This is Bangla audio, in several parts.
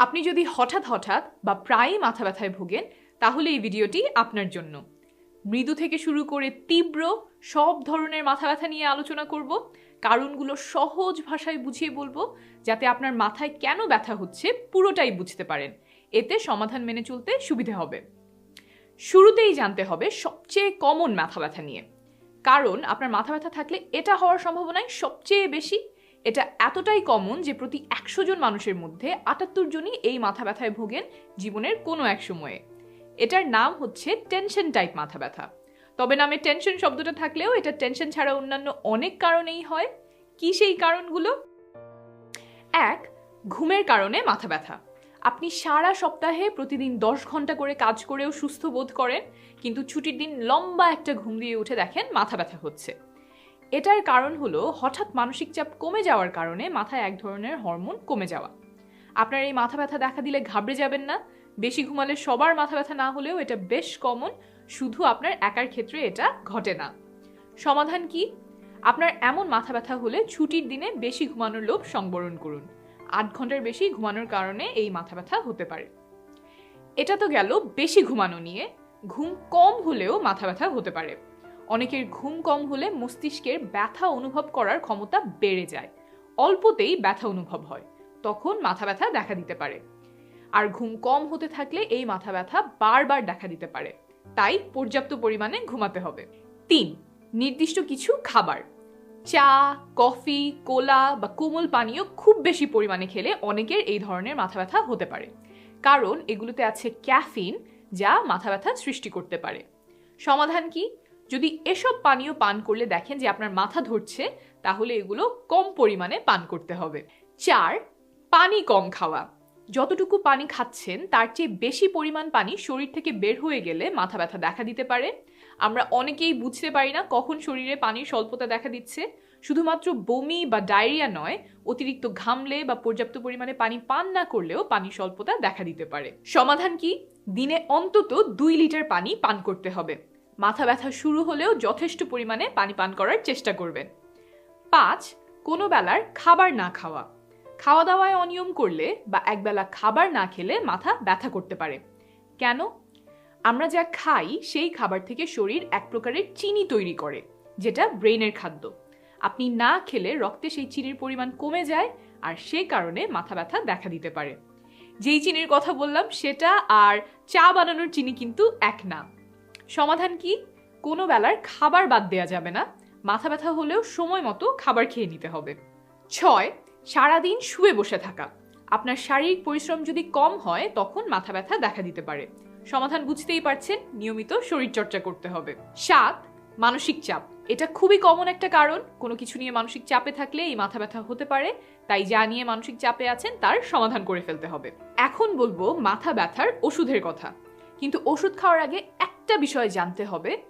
আপনি যদি হঠাৎ হঠাৎ বা প্রায়ই মাথা ব্যথায় ভোগেন, তাহলে এই ভিডিওটি আপনার জন্য। মৃদু থেকে শুরু করে তীব্র সব ধরনের মাথা ব্যথা নিয়ে আলোচনা করব, কারণগুলো সহজ ভাষায় বুঝিয়ে বলব, যাতে আপনার মাথায় কেন ব্যথা হচ্ছে পুরোটাই বুঝতে পারেন। এতে সমাধান মেনে চলতে সুবিধে হবে। শুরুতেই জানতে হবে সবচেয়ে কমন মাথা ব্যথা নিয়ে। কারণ আপনার মাথা ব্যথা থাকলে এটা হওয়ার সম্ভাবনাই সবচেয়ে বেশি। এটা এতটাই কমন যে প্রতি একশো জন মানুষের মধ্যে আটাত্তর জনই এই মাথা ব্যথায় ভোগেন জীবনের কোনো এক সময়ে। এটার নাম হচ্ছে টেনশন টাইপ মাথা ব্যথা। তবে নামে টেনশন শব্দটা থাকলেও এটা টেনশন ছাড়া অন্যান্য অনেক কারণেই হয়। কি সেই কারণগুলো? এক, ঘুমের কারণে মাথা ব্যথা। আপনি সারা সপ্তাহে প্রতিদিন দশ ঘণ্টা করে কাজ করেও সুস্থ বোধ করেন, কিন্তু ছুটির দিন লম্বা একটা ঘুম দিয়ে উঠে দেখেন মাথা ব্যথা হচ্ছে। এটার কারণ হলো হঠাৎ মানসিক চাপ কমে যাওয়ার কারণে মাথায় এক ধরনের হরমোন কমে যাওয়া। আপনার এই মাথা ব্যথা দেখা দিলে ঘাবড়ে যাবেন না। বেশি ঘুমালে সবার মাথা ব্যথা না হলেও এটা বেশ কমন শুধু আপনার একার ক্ষেত্রে এটা ঘটে না। সমাধান কি? আপনার এমন মাথা ব্যথা হলে ছুটির দিনে বেশি ঘুমানোর লোভ সংবরণ করুন। আট ঘণ্টার বেশি ঘুমানোর কারণে এই মাথা ব্যথা হতে পারে। এটা তো গেল বেশি ঘুমানো নিয়ে। ঘুম কম হলেও মাথা ব্যথা হতে পারে। অনেকের ঘুম কম হলে মস্তিষ্কের ব্যথা অনুভব করার ক্ষমতা বেড়ে যায়। অল্পতেই ব্যথা অনুভব হয়। তখন মাথা ব্যথা দেখা দিতে পারে। আর ঘুম কম হতে থাকলে এই মাথা ব্যথা বারবার দেখা দিতে পারে। তাই পর্যাপ্ত পরিমাণে ঘুমাতে হবে। তিন, নির্দিষ্ট কিছু খাবার। চা, কফি, কোলা বা কোমল পানীয় খুব বেশি পরিমাণে খেলে অনেকের এই ধরনের মাথা ব্যথা হতে পারে। কারণ এগুলোতে আছে ক্যাফিন, যা মাথা ব্যথা সৃষ্টি করতে পারে। সমাধান কি? যদি এসব পানীয় পান করলে দেখেন যে আপনার মাথা ধরছে, তাহলে এগুলো কম পরিমাণে পান করতে হবে। চার, পানি কম খাওয়া। যতটুকু পানি খাচ্ছেন, তার চেয়ে বেশি পরিমাণ পানি শরীর থেকে বের হয়ে গেলে মাথা ব্যথা দেখা দিতে পারে। আমরা অনেকেই বুঝতে পারি না কখন শরীরে পানির স্বল্পতা দেখা দিচ্ছে। শুধুমাত্র বমি বা ডায়রিয়া নয়, অতিরিক্ত ঘামলে বা পর্যাপ্ত পরিমাণে পানি পান না করলেও পানি স্বল্পতা দেখা দিতে পারে। সমাধান কি? দিনে অন্তত দুই লিটার পানি পান করতে হবে। মাথা ব্যথা শুরু হলেও যথেষ্ট পরিমাণে পানি পান করার চেষ্টা করবেন। পাঁচ, কোনো বেলার খাবার না খাওয়া। খাওয়া দাওয়ায় অনিয়ম করলে বা একবেলা খাবার না খেলে মাথা ব্যথা করতে পারে। কেন? আমরা যা খাই সেই খাবার থেকে শরীর এক প্রকারের চিনি তৈরি করে, যেটা ব্রেনের খাদ্য। আপনি না খেলে রক্তে সেই চিনির পরিমাণ কমে যায় আর সে কারণে মাথা ব্যথা দেখা দিতে পারে। যেই চিনির কথা বললাম, সেটা আর চা বানানোর চিনি কিন্তু এক না। সমাধান কি? কোনো বেলার খাবার বাদ দেওয়া যাবে না। মাথা ব্যথা হলেও সময় মতো খাবার খেয়ে নিতে হবে। ছয়, সারাদিন শুয়ে বসে থাকা। আপনার শারীরিক পরিশ্রম যদি কম হয়, তখন মাথা ব্যথা দেখা দিতে পারে। সমাধান বুঝতেই পারছেন, নিয়মিত শরীরচর্চা করতে হবে। সাত, মানসিক চাপ। এটা খুবই কমন একটা কারণ। কোনো কিছু নিয়ে মানসিক চাপে থাকলে এই মাথা ব্যথা হতে পারে। তাই যা নিয়ে মানসিক চাপে আছেন, তার সমাধান করে ফেলতে হবে। এখন বলব মাথা ব্যথার ওষুধের কথা। কিন্তু ওষুধ খাওয়ার আগে একটা বিষয় জানতে হবে,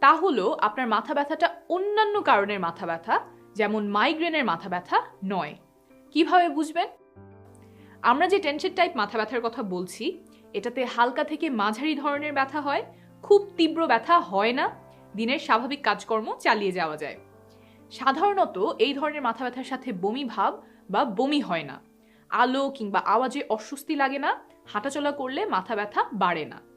তা হলো আপনার মাথা ব্যথাটা অন্যান্য কারণের মাথা ব্যথা, যেমন মাইগ্রেনের মাথা ব্যথা নয়। কীভাবে বুঝবেন? আমরা যে টেনশন টাইপ মাথা ব্যথার কথা বলছি, এটাতে হালকা থেকে মাঝারি ধরনের ব্যথা হয়, খুব তীব্র ব্যথা হয় না, দিনের স্বাভাবিক কাজকর্ম চালিয়ে যাওয়া যায়। সাধারণত এই ধরনের মাথা ব্যথার সাথে বমি ভাব বা বমি হয় না। আলো কিংবা আওয়াজে অস্বস্তি লাগে না, হাঁটাচলা করলে মাথা ব্যথা বাড়ে না।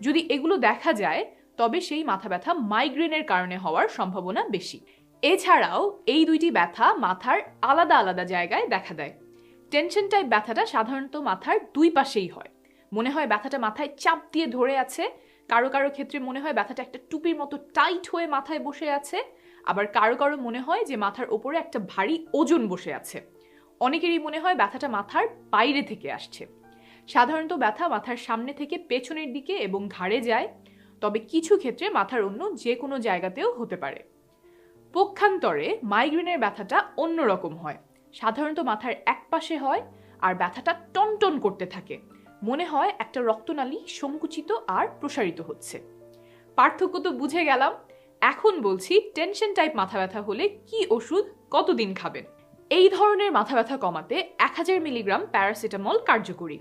যদি এগুলো দেখা যায়, তবে সেই মাথা ব্যথা মাইগ্রেনের কারণে হওয়ার সম্ভাবনা বেশি। এছাড়াও, এই দুইটি ব্যথা মাথার আলাদা আলাদা জায়গায় দেখা দেয়। টেনশন টাইপ ব্যথাটা সাধারণত মাথার দুই পাশেই হয়। মনে হয় ব্যথাটা মাথায় চাপ দিয়ে ধরে আছে, কারও কারও ক্ষেত্রে মনে হয় ব্যথাটা একটা টুপির মতো টাইট হয়ে মাথায় বসে আছে, আবার কারও কারও মনে হয় যে মাথার ওপরে একটা ভারী ওজন বসে আছে। অনেকেরই মনে হয় ব্যথাটা মাথার বাইরে থেকে আসছে। সাধারণত ব্যথা মাথার সামনে থেকে পেছনের দিকে এবং ঘাড়ে যায়, তবে কিছু ক্ষেত্রে মাথার অন্য যে কোনো জায়গাতেও হতে পারে। পক্ষান্তরে মাইগ্রেনের ব্যথাটা অন্যরকম হয়। সাধারণত মাথার এক পাশে হয় আর ব্যথাটা টনটন করতে থাকে। মনে হয় একটা রক্তনালী সংকুচিত আর প্রসারিত হচ্ছে। পার্থক্য তো বুঝে গেলাম। এখন বলছি, টেনশন টাইপ মাথা ব্যথা হলে কি ওষুধ কতদিন খাবেন? এই ধরনের মাথা ব্যথা কমাতে এক হাজার মিলিগ্রাম প্যারাসিটামল কার্যকরী।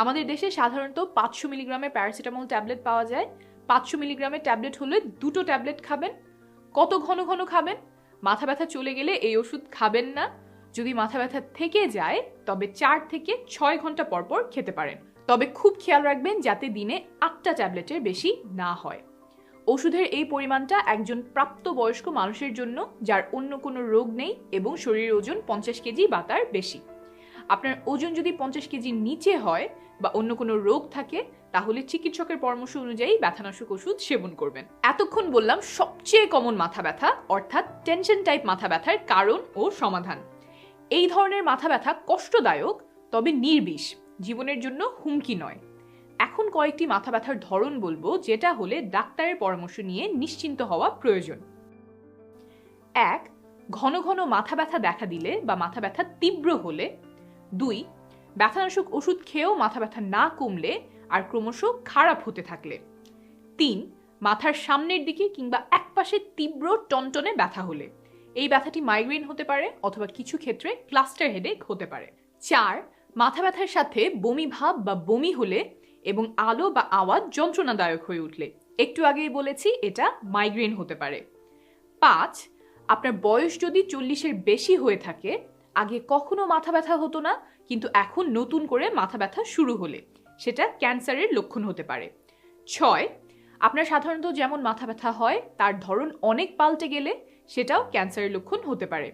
আমাদের দেশে সাধারণত পাঁচশো মিলিগ্রামের প্যারাসিটামল ট্যাবলেট পাওয়া যায়। পাঁচশো মিলিগ্রামের ট্যাবলেট হলে দুটো ট্যাবলেট খাবেন। কত ঘন ঘন খাবেন? মাথা ব্যথা চলে গেলে এই ওষুধ খাবেন না। যদি মাথা ব্যথা থেকে যায়, তবে চার থেকে ছয় ঘণ্টা পর পর খেতে পারেন। তবে খুব খেয়াল রাখবেন যাতে দিনে আটটা ট্যাবলেটের বেশি না হয়। ওষুধের এই পরিমাণটা একজন প্রাপ্তবয়স্ক মানুষের জন্য, যার অন্য কোনো রোগ নেই এবং শরীরের ওজন পঞ্চাশ কেজি বা তার বেশি। আপনার ওজন যদি পঞ্চাশ কেজির নিচে হয় বা অন্য কোনো রোগ থাকে, তাহলে চিকিৎসকের পরামর্শ অনুযায়ী ব্যথানাশক ওষুধ সেবন করবেন। এতক্ষণ বললাম সবচেয়ে কমন মাথা ব্যথা, অর্থাৎ টেনশন টাইপ মাথা ব্যথার কারণ ও সমাধান। এই ধরনের মাথা ব্যথা কষ্টদায়ক, তবে নির্বিষ, জীবনের জন্য হুমকি নয়। এখন কয়েকটি মাথা ব্যথার ধরন বলব, যেটা হলে ডাক্তারের পরামর্শ নিয়ে নিশ্চিন্ত হওয়া প্রয়োজন। এক, ঘন ঘন মাথা ব্যথা দেখা দিলে বা মাথা ব্যথা তীব্র হলে। দুই ব্যথানাশক ওষুধ খেয়েও মাথা ব্যথা না কমলে আর ক্রমশ খারাপ হতে থাকলে। তিন, মাথার সামনের দিকে কিংবা একপাশে তীব্র টনটনে ব্যথা হলে। এই ব্যথাটি মাইগ্রেন হতে পারে অথবা কিছু ক্ষেত্রে ক্লাস্টার হেডেক হতে পারে। চার, মাথা ব্যথার সাথে বমি ভাব বা বমি হলে এবং আলো বা আওয়াজ যন্ত্রণাদায়ক হয়ে উঠলে। একটু আগেই বলেছি, এটা মাইগ্রেন হতে পারে। পাঁচ, আপনার বয়স যদি চল্লিশের বেশি হয়ে থাকে, আগে কখনো মাথা ব্যথা হতো না কিন্তু এখন নতুন করে মাথা ব্যথা শুরু হলে সেটা ক্যান্সারের লক্ষণ হতে পারে। ছয়, আপনার সাধারণত যেমন মাথা ব্যথা হয়, তার ধরন অনেক পাল্টে গেলে সেটাও ক্যান্সারের লক্ষণ হতে পারে।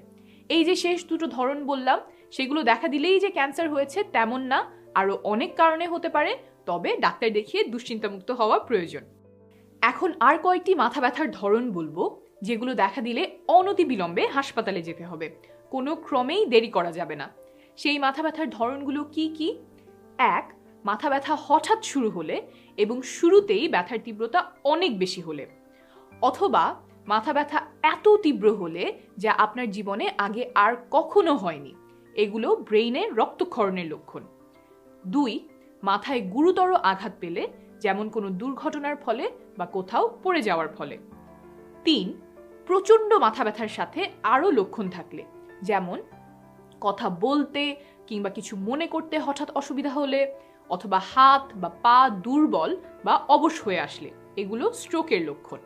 এই যে শেষ দুটো ধরন বললাম, সেগুলো দেখা দিলেই যে ক্যান্সার হয়েছে তেমন না, আরও অনেক কারণে হতে পারে, তবে ডাক্তার দেখিয়ে দুশ্চিন্তামুক্ত হওয়া প্রয়োজন। এখন আর কয়েকটি মাথা ব্যথার ধরন বলব, যেগুলো দেখা দিলে অনতিবিলম্বে হাসপাতালে যেতে হবে। কোনো ক্রমেই দেরি করা যাবে না। সেই মাথা ব্যথার ধরনগুলো কি কি? এক মাথা ব্যথা হঠাৎ শুরু হলে এবং শুরুতেই ব্যথার তীব্রতা অনেক বেশি হলে। অথবা মাথা ব্যথা এত তীব্র হলে যা আপনার জীবনে আগে আর কখনো হয়নি। এগুলো ব্রেইনে রক্তক্ষরণের লক্ষণ। দুই, মাথায় গুরুতর আঘাত পেলে যেমন কোনো দুর্ঘটনার ফলে বা কোথাও পড়ে যাওয়ার ফলে। তিন, প্রচণ্ড মাথা ব্যথার সাথে আরও লক্ষণ থাকলে যেমন কথা বলতে কিংবা কিছু মনে করতে হঠাৎ অসুবিধা হলে অথবা হাত বা পা দুর্বল বা অবশ হয়ে আসলে, এগুলো স্ট্রোকের লক্ষণ।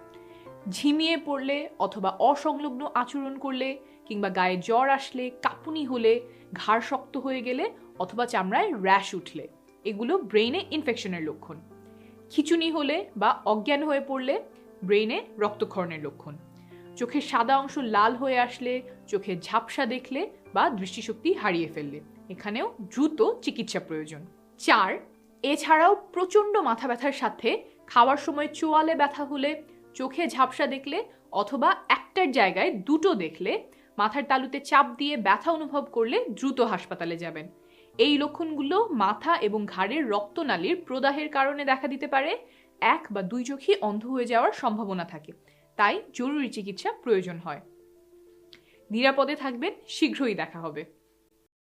ঝিমিয়ে পড়লে অথবা অসংলগ্ন আচরণ করলে কিংবা গায়ে জ্বর আসলে, কাঁপুনি হলে, ঘাড় শক্ত হয়ে গেলে অথবা চামড়ায় র্যাশ উঠলে, এগুলো ব্রেইনে ইনফেকশনের লক্ষণ। খিচুনি হলে বা অজ্ঞান হয়ে পড়লে ব্রেইনে রক্তক্ষরণের লক্ষণ। চোখের সাদা অংশ লাল হয়ে আসলে, চোখে ঝাপসা দেখলে বা দৃষ্টিশক্তি হারিয়ে ফেললে। এখানেও দ্রুত চিকিৎসা প্রয়োজন। চার, এছাড়াও প্রচণ্ড মাথা ব্যথার সাথে খাওয়ার সময় চোয়ালে ব্যথা হলে, চোখে ঝাপসা দেখলে অথবা একটার জায়গায় দুটো দেখলে মাথার তালুতে চাপ দিয়ে ব্যথা অনুভব করলে দ্রুত হাসপাতালে যাবেন। এই লক্ষণগুলো মাথা এবং ঘাড়ের রক্তনালীর প্রদাহের কারণে দেখা দিতে পারে। এক বা দুই চোখই অন্ধ হয়ে যাওয়ার সম্ভাবনা থাকে। তাই জরুরি চিকিৎসা প্রয়োজন হয়। নিরাপদে থাকবেন শীঘ্রই দেখা হবে।